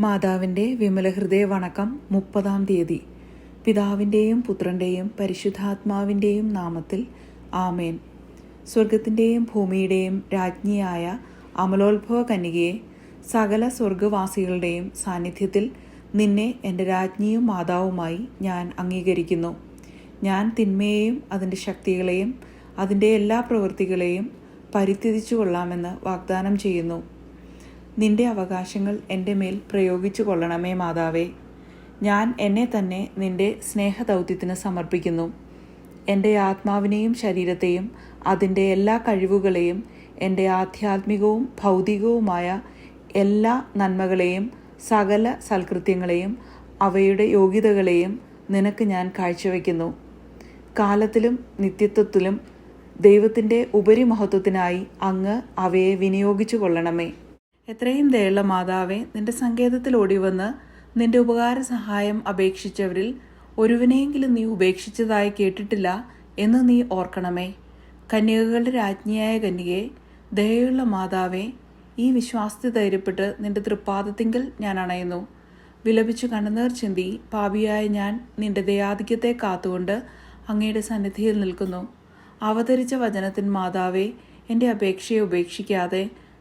മാതാവിന്റെ വിമലഹൃദയ വണക്കം മുപ്പതാം തീയതി. പിതാവിന്റെയും പുത്രന്റെയും പരിശുദ്ധാത്മാവിന്റെയും നാമത്തിൽ ആമേൻ. സ്വർഗത്തിന്റെയും ഭൂമിയുടെയും രാജ്ഞിയായ അമലോത്ഭവ കന്യകയെ സകല സ്വർഗവാസികളുടെയും സാന്നിധ്യത്തിൽ നിന്നെ എന്റെ രാജ്ഞിയും മാതാവുമായി ഞാൻ അംഗീകരിക്കുന്നു. ഞാൻ തിന്മയെയും അതിന്റെ ശക്തികളെയും അതിന്റെ എല്ലാ പ്രവൃത്തികളെയും പരിത്യജിച്ചു കൊള്ളാമെന്ന് വാഗ്ദാനം ചെയ്യുന്നു. നിന്റെ അവകാശങ്ങൾ എന്റെ മേൽ പ്രയോഗിച്ചു കൊള്ളണമേ മാതാവേ. ഞാൻ എന്നെ തന്നെ നിന്റെ സ്നേഹദൗത്യത്തിന് സമർപ്പിക്കുന്നു. എന്റെ ആത്മാവിനെയും ശരീരത്തെയും അതിന്റെ എല്ലാ കഴിവുകളെയും എന്റെ ആധ്യാത്മികവും ഭൗതികവുമായ എല്ലാ നന്മകളെയും സകല സൽകൃത്യങ്ങളെയും അവയുടെ യോഗ്യതകളെയും നിനക്ക് ഞാൻ കാഴ്ചവെക്കുന്നു. കാലത്തിലും നിത്യത്വത്തിലും ദൈവത്തിന്റെ ഉപരിമഹത്വത്തിനായി അങ്ങ് അവയെ വിനിയോഗിച്ചു കൊള്ളണമേ. എത്രയും ദയുള്ള മാതാവേ നിന്റെ സങ്കേതത്തിൽ ഓടിവന്ന് നിന്റെ ഉപകാര സഹായം അപേക്ഷിച്ചവരിൽ ഒരുവിനെയെങ്കിലും നീ ഉപേക്ഷിച്ചതായി കേട്ടിട്ടില്ല എന്ന് നീ ഓർക്കണമേ. കന്യകകളുടെ രാജ്ഞിയായ കന്യകെ ദയുള്ള മാതാവേ ഈ വിശ്വാസത്തെ ധൈര്യപ്പെട്ട് നിന്റെ തൃപ്പാദത്തിങ്കിൽ ഞാൻ അണയുന്നു. വിലപിച്ചു കണ്ണുനീർ ചിന്തി പാപിയായ ഞാൻ നിന്റെ ദയാധിക്യത്തെ കാത്തുകൊണ്ട് അങ്ങയുടെ സന്നിധിയിൽ നിൽക്കുന്നു. അവതരിച്ച വചനത്തിൻ മാതാവേ എന്റെ അപേക്ഷയെ ഉപേക്ഷിക്കാതെ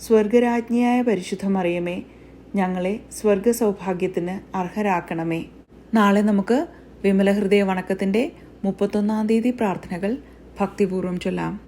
സ്വർഗരാജ്ഞിയായ പരിശുദ്ധ മറിയമേ ഞങ്ങളെ സ്വർഗ സൗഭാഗ്യത്തിന് അർഹരാക്കണമേ. നാളെ നമുക്ക് വിമലഹൃദയ വണക്കത്തിന്റെ മുപ്പത്തൊന്നാം തീയതി പ്രാർത്ഥനകൾ ഭക്തിപൂർവം ചൊല്ലാം.